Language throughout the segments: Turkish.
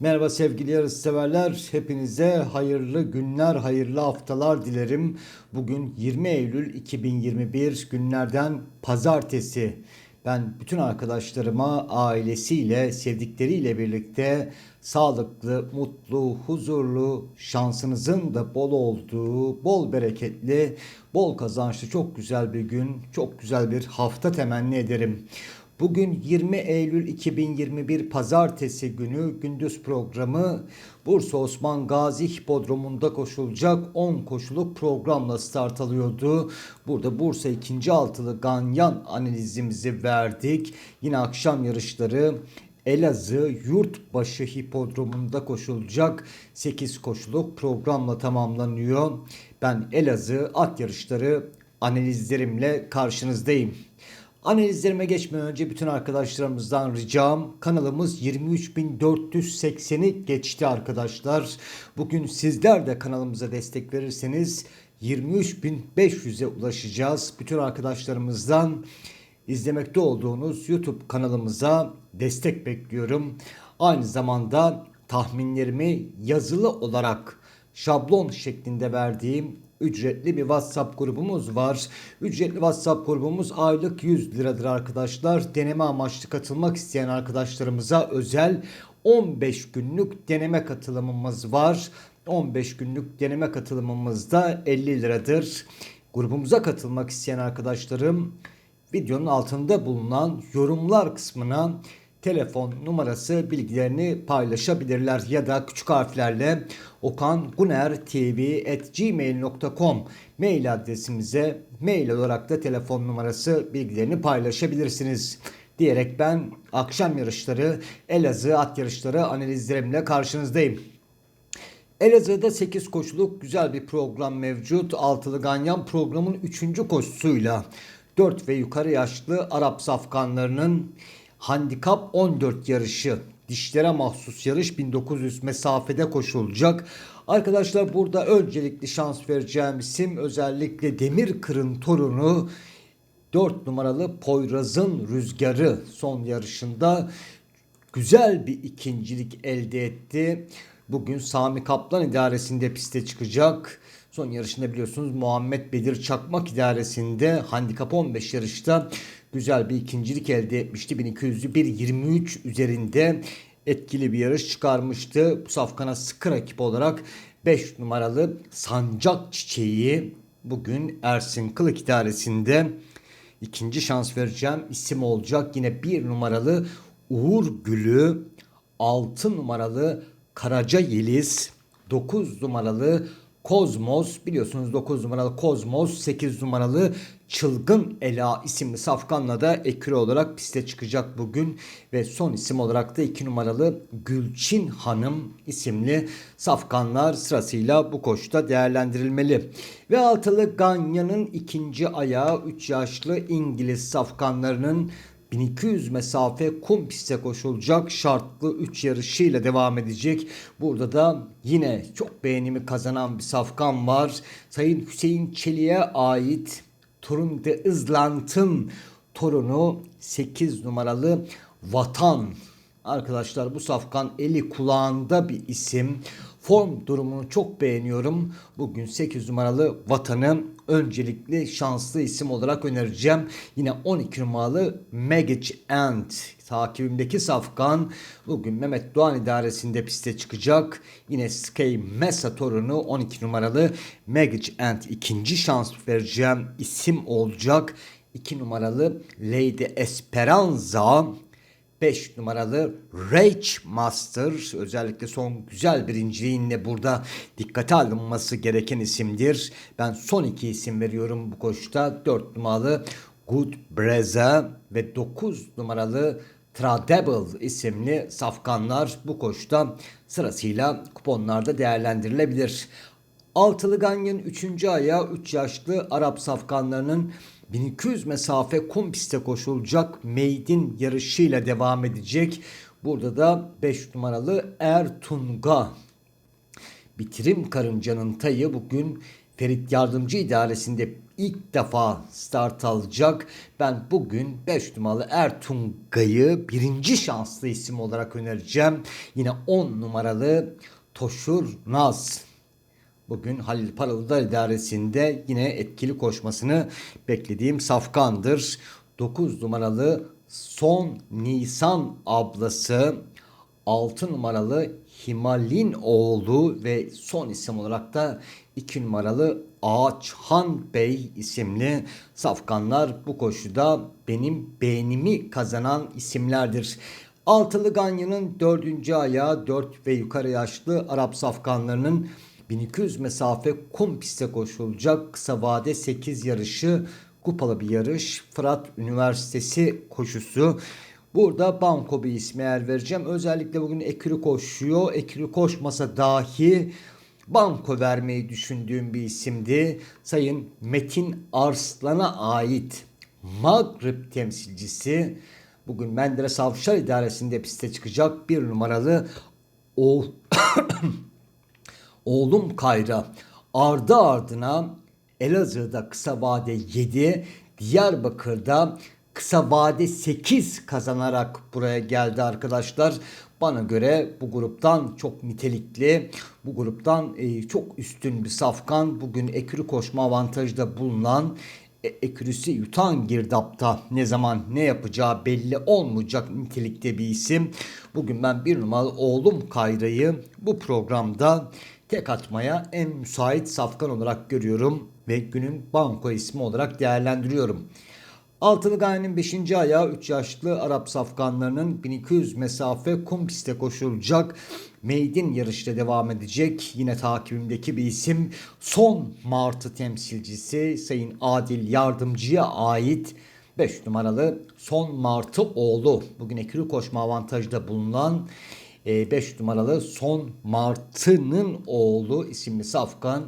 Merhaba sevgili yarışseverler. Hepinize hayırlı günler, hayırlı haftalar dilerim. Bugün 20 Eylül 2021 günlerden pazartesi. Ben bütün arkadaşlarıma ailesiyle, sevdikleriyle birlikte sağlıklı, mutlu, huzurlu, şansınızın da bol olduğu, bol bereketli, bol kazançlı çok güzel bir gün, çok güzel bir hafta temenni ederim. Bugün 20 Eylül 2021 Pazartesi günü gündüz programı Bursa Osman Gazi Hipodromu'nda koşulacak 10 koşuluk programla start alıyordu. Burada Bursa 2. altılı Ganyan analizimizi verdik. Yine akşam yarışları Elazığ Yurtbaşı Hipodromu'nda koşulacak 8 koşuluk programla tamamlanıyor. Ben Elazığ at yarışları analizlerimle karşınızdayım. Analizlerime geçmeden önce bütün arkadaşlarımızdan ricam kanalımız 23.480'i geçti arkadaşlar. Bugün sizler de kanalımıza destek verirseniz 23.500'e ulaşacağız. Bütün arkadaşlarımızdan izlemekte olduğunuz YouTube kanalımıza destek bekliyorum. Aynı zamanda tahminlerimi yazılı olarak şablon şeklinde verdiğim ücretli bir WhatsApp grubumuz var. Ücretli WhatsApp grubumuz aylık 100 liradır arkadaşlar. Deneme amaçlı katılmak isteyen arkadaşlarımıza özel 15 günlük deneme katılımımız var. 15 günlük deneme katılımımız da 50 liradır. Grubumuza katılmak isteyen arkadaşlarım videonun altında bulunan yorumlar kısmına telefon numarası bilgilerini paylaşabilirler ya da küçük harflerle okangunertv@gmail.com mail adresimize mail olarak da telefon numarası bilgilerini paylaşabilirsiniz diyerek ben akşam yarışları Elazığ at yarışları analizlerimle karşınızdayım. Elazığ'da 8 koşuluk güzel bir program mevcut. Altılı Ganyan programın 3. koşusuyla 4 ve yukarı yaşlı Arap safkanlarının handikap 14 yarışı dişlere mahsus yarış 1900 mesafede koşulacak. Arkadaşlar burada öncelikli şans vereceğim isim özellikle Demir Kırın torunu 4 numaralı Poyraz'ın rüzgarı son yarışında güzel bir ikincilik elde etti. Bugün Sami Kaplan idaresinde piste çıkacak. Son yarışında biliyorsunuz Muhammed Bedir Çakmak idaresinde handikap 15 yarışta güzel bir ikincilik elde etmişti. 1200'lü 1.23 üzerinde etkili bir yarış çıkarmıştı. Bu safkana sıkı rakip olarak 5 numaralı Sancak Çiçeği bugün Ersin Kılık idaresinde ikinci şans vereceğim isim olacak. Yine bir numaralı Uğur Gülü, 6 numaralı Karaca Yeliz, 9 numaralı Kozmos biliyorsunuz 9 numaralı Kozmos 8 numaralı Çılgın Ela isimli safkanla da eküre olarak piste çıkacak bugün ve son isim olarak da 2 numaralı Gülçin Hanım isimli safkanlar sırasıyla bu koşta değerlendirilmeli. Ve altılı Ganya'nın ikinci ayağı 3 yaşlı İngiliz safkanlarının 1200 mesafe kum piste koşulacak şartlı 3 yarışıyla devam edecek. Burada da yine çok beğenimi kazanan bir safkan var. Sayın Hüseyin Çelik'e ait Turun de Izlant'ın torunu 8 numaralı Vatan. Arkadaşlar bu safkan eli kulağında bir isim. Form durumunu çok beğeniyorum. Bugün 8 numaralı Vatan'ı öncelikli şanslı isim olarak önereceğim. Yine 12 numaralı Magic Ant takibimdeki safkan bugün Mehmet Doğan idaresinde piste çıkacak. Yine Sky Mesa torunu 12 numaralı Magic Ant ikinci şans vereceğim isim olacak. 2 numaralı Lady Esperanza 5 numaralı Rage Master özellikle son güzel birinciliğinle burada dikkate alınması gereken isimdir. Ben son iki isim veriyorum bu koşuda. 4 numaralı Good Breza ve 9 numaralı Tradable isimli safkanlar bu koşuda sırasıyla kuponlarda değerlendirilebilir. Altılı Ganyan 3. ayağı 3 yaşlı Arap safkanlarının 1200 mesafe kum piste koşulacak Maid'in yarışıyla devam edecek. Burada da 5 numaralı Ertunga bitirim karıncanın tayı bugün Ferit Yardımcı idaresinde ilk defa start alacak. Ben bugün 5 numaralı Ertunga'yı birinci şanslı isim olarak önereceğim. Yine 10 numaralı Toşur Naz. Bugün Halil Paralıdar idaresinde yine etkili koşmasını beklediğim safkandır. 9 numaralı Son Nisan ablası 6 numaralı Himalin oğlu ve son isim olarak da 2 numaralı Ağaçhan Bey isimli safkanlar bu koşuda benim beğenimi kazanan isimlerdir. Altılı Ganyan'ın dördüncü ayağı 4 ve yukarı yaşlı Arap safkanlarının 1200 mesafe kum piste koşulacak kısa vade 8 yarışı kupalı bir yarış. Fırat Üniversitesi koşusu. Burada banko bir ismi yer vereceğim. Özellikle bugün Ekürü koşuyor. Ekürü koşmasa dahi banko vermeyi düşündüğüm bir isimdi. Sayın Metin Arslan'a ait Maghrib temsilcisi bugün Menderes Avşar İdaresi'nde piste çıkacak bir numaralı oğul oğlum Kayra ardı ardına Elazığ'da kısa vade 7, Diyarbakır'da kısa vade 8 kazanarak buraya geldi arkadaşlar. Bana göre bu gruptan çok nitelikli, bu gruptan e, çok üstün bir safkan. Bugün ekürü koşma avantajda bulunan e, ekürüsü yutan girdapta ne zaman ne yapacağı belli olmayacak nitelikte bir isim. Bugün ben bir numaralı oğlum Kayra'yı bu programda tek atmaya en müsait safkan olarak görüyorum ve günün banko ismi olarak değerlendiriyorum. Altılı Gaye'nin 5. ayağı 3 yaşlı Arap safkanlarının 1200 mesafe kum piste koşulacak Meydin yarışta devam edecek. Yine takibimdeki bir isim son Martı temsilcisi Sayın Adil Yardımcı'ya ait 5 numaralı Son Martı oğlu. Bugün ekürü koşma avantajda bulunan 5 e, numaralı Son Martı'nın oğlu isimli safkan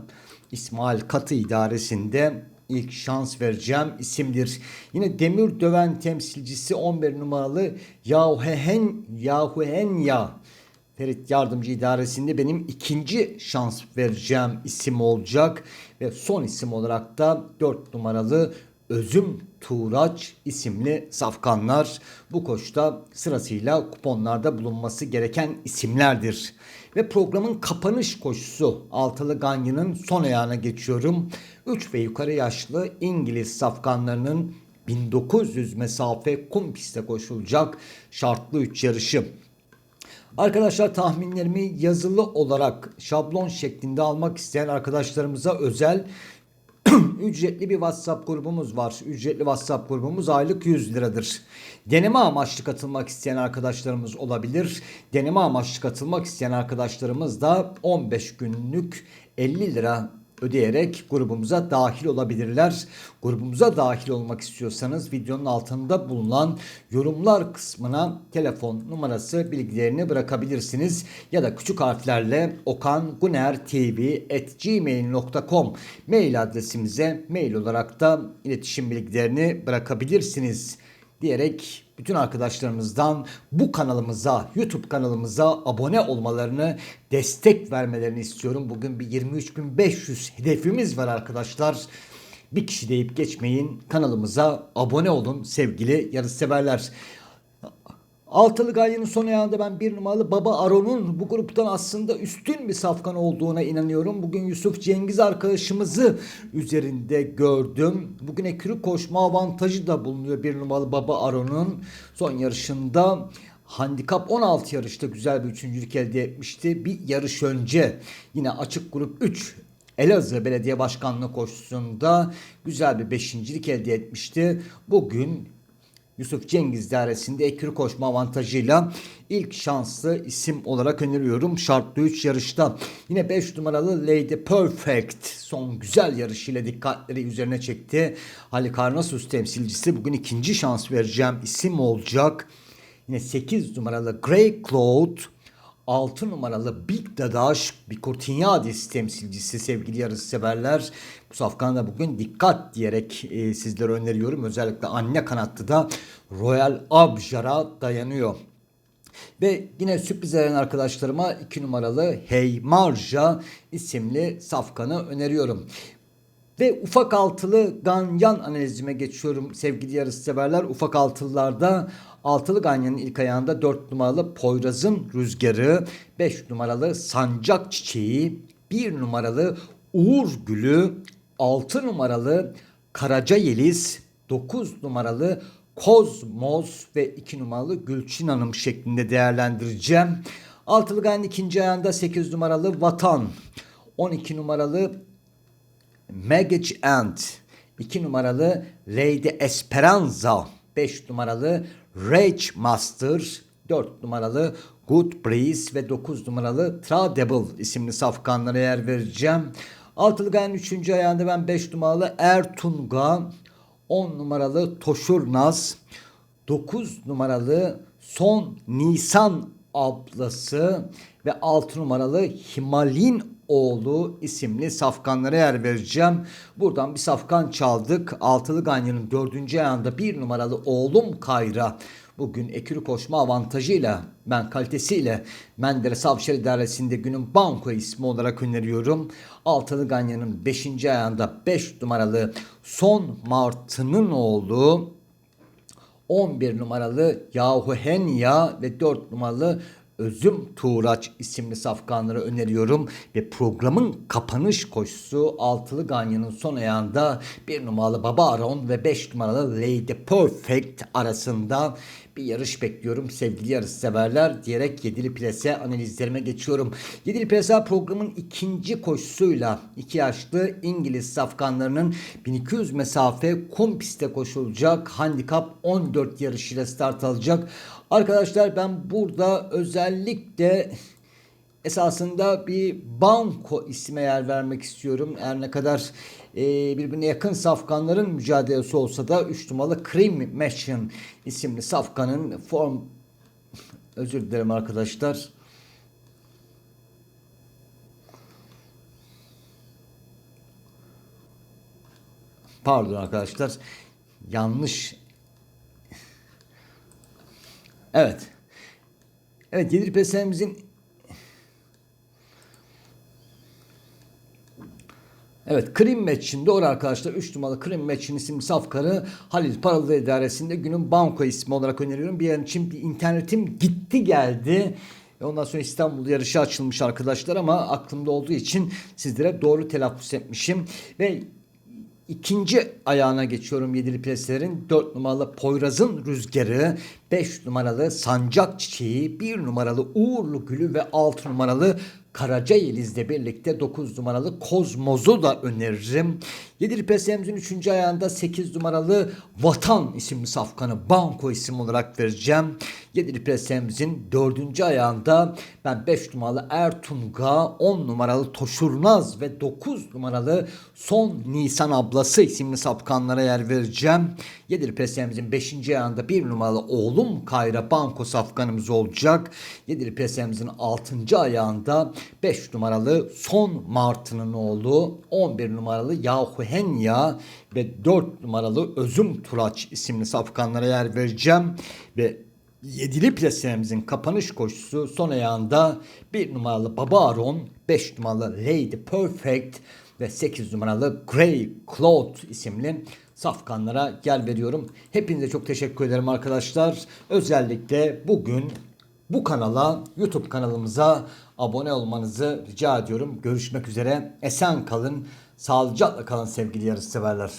İsmail Katı idaresinde ilk şans vereceğim isimdir. Yine demir döven temsilcisi 11 numaralı Yahuhen Yahuhenya Ferit Yardımcı İdaresi'nde benim ikinci şans vereceğim isim olacak. Ve son isim olarak da 4 numaralı Özüm Tuğraç isimli safkanlar bu koşta sırasıyla kuponlarda bulunması gereken isimlerdir. Ve programın kapanış koşusu Altılı Ganya'nın son ayağına geçiyorum. 3 ve yukarı yaşlı İngiliz safkanlarının 1900 mesafe kum piste koşulacak şartlı 3 yarışı. Arkadaşlar tahminlerimi yazılı olarak şablon şeklinde almak isteyen arkadaşlarımıza özel ücretli bir WhatsApp grubumuz var. Ücretli WhatsApp grubumuz aylık 100 liradır. Deneme amaçlı katılmak isteyen arkadaşlarımız olabilir. Deneme amaçlı katılmak isteyen arkadaşlarımız da 15 günlük 50 lira ödeyerek grubumuza dahil olabilirler. Grubumuza dahil olmak istiyorsanız videonun altında bulunan yorumlar kısmına telefon numarası bilgilerini bırakabilirsiniz. Ya da küçük harflerle okangunertv.gmail.com mail adresimize mail olarak da iletişim bilgilerini bırakabilirsiniz diyerek bütün arkadaşlarımızdan bu kanalımıza, YouTube kanalımıza abone olmalarını, destek vermelerini istiyorum. Bugün bir 23.500 hedefimiz var arkadaşlar. Bir kişi deyip geçmeyin. Kanalımıza abone olun sevgili yarışseverler. Altılı Gaye'nin son ayağında ben bir numaralı Baba Aron'un bu gruptan aslında üstün bir safkan olduğuna inanıyorum. Bugün Yusuf Cengiz arkadaşımızı üzerinde gördüm. Bugün ekürü koşma avantajı da bulunuyor bir numaralı Baba Aron'un son yarışında. Handikap 16 yarışta güzel bir üçüncülük elde etmişti. Bir yarış önce yine açık grup 3 Elazığ Belediye Başkanlığı koşusunda güzel bir beşincilik elde etmişti. Bugün Yusuf Cengiz dairesinde ekürü koşma avantajıyla ilk şanslı isim olarak öneriyorum. Şartlı 3 yarışta yine 5 numaralı Lady Perfect son güzel yarışıyla dikkatleri üzerine çekti. Halikarnasus temsilcisi bugün ikinci şans vereceğim isim olacak. Yine 8 numaralı Grey Cloud 6 numaralı Big Dadaş bir Kurtinyadis temsilcisi sevgili yarısı severler. Bu safkanda bugün dikkat diyerek e, sizlere öneriyorum. Özellikle anne kanattı da Royal Abjar'a dayanıyor. Ve yine sürpriz eden arkadaşlarıma 2 numaralı Hey Marja isimli safkanı öneriyorum. Ve ufak altılı ganyan analizime geçiyorum sevgili yarışseverler. Ufak altılılarda altılı ganyanın ilk ayağında 4 numaralı Poyraz'ın rüzgarı, 5 numaralı Sancak Çiçeği, 1 numaralı Uğur Gülü, 6 numaralı Karaca Yeliz, 9 numaralı Kozmos ve 2 numaralı Gülçin Hanım şeklinde değerlendireceğim. Altılı ganyanın ikinci ayağında 8 numaralı Vatan, 12 numaralı Magic Ant, 2 numaralı Lady Esperanza, 5 numaralı Rage Master, 4 numaralı Good Breeze ve 9 numaralı Tradable isimli safkanlara yer vereceğim. Altılı Gaye'nin 3. ayağında ben 5 numaralı Ertunga, 10 numaralı Toşurnaz, 9 numaralı Son Nisan ablası ve 6 numaralı Himalin oğlu isimli safkanlara yer vereceğim. Buradan bir safkan çaldık. Altılı Ganyan'ın dördüncü ayağında bir numaralı oğlum Kayra. Bugün ekürü koşma avantajıyla ben kalitesiyle Menderes Avşar İdaresi'nde günün banko ismi olarak öneriyorum. Altılı Ganyan'ın 5. ayağında 5 numaralı Son Martı'nın oğlu 11 numaralı Yahu Henya ve 4 numaralı Özüm Tuğraç isimli safkanları öneriyorum ve programın kapanış koşusu altılı ganyanın son ayağında bir numaralı Baba Aron ve 5 numaralı Lady Perfect arasında bir yarış bekliyorum sevgili yarış severler diyerek yedili plase analizlerime geçiyorum. Yedili plase programın ikinci koşusuyla iki yaşlı İngiliz safkanlarının 1200 mesafe kum pistte koşulacak handikap 14 yarışıyla start alacak. Arkadaşlar ben burada özellikle esasında bir banko isme yer vermek istiyorum. Her ne kadar birbirine yakın safkanların mücadelesi olsa da 3 numaralı Cream Machine isimli safkanın form özür dilerim arkadaşlar. Pardon arkadaşlar. Yanlış Evet. Evet Gelir Pesenimizin Evet Krim Match'in doğru arkadaşlar 3 numaralı Krim Match'in isimli safkarı Halil Paralı İdaresi'nde günün banko ismi olarak öneriyorum. Bir an için bir internetim gitti geldi. Ondan sonra İstanbul yarışı açılmış arkadaşlar ama aklımda olduğu için sizlere doğru telaffuz etmişim. Ve İkinci ayağına geçiyorum yedili preslerin. 4 numaralı Poyraz'ın Rüzgarı, 5 numaralı Sancak Çiçeği, 1 numaralı Uğurlu Gülü ve 6 numaralı Karaca Yeliz'le birlikte 9 numaralı Kozmoz'u da öneririm. Yedili preslerimizin 3. ayağında 8 numaralı Vatan isimli safkanı Banko isim olarak vereceğim. Yedili preslerimizin 4. ayağında ben 5 numaralı Ertunga, 10 numaralı Toşurnaz ve 9 numaralı Son Nisan ablası isimli sapkanlara yer vereceğim. Yedili preslerimizin 5. ayağında 1 numaralı Oğlum Kayra Banko safkanımız olacak. Yedili preslerimizin 6. ayağında 5 numaralı Son Martı'nın oğlu, 11 numaralı Yahu Henya ve 4 numaralı Özüm Turaç isimli safkanlara yer vereceğim. Ve Yedili plasemizin kapanış koşusu son ayağında 1 numaralı Baba Aron, 5 numaralı Lady Perfect ve 8 numaralı Grey Cloud isimli safkanlara yer veriyorum. Hepinize çok teşekkür ederim arkadaşlar. Özellikle bugün bu kanala, YouTube kanalımıza abone olmanızı rica ediyorum. Görüşmek üzere. Esen kalın, sağlıcakla kalın sevgili yarışseverler.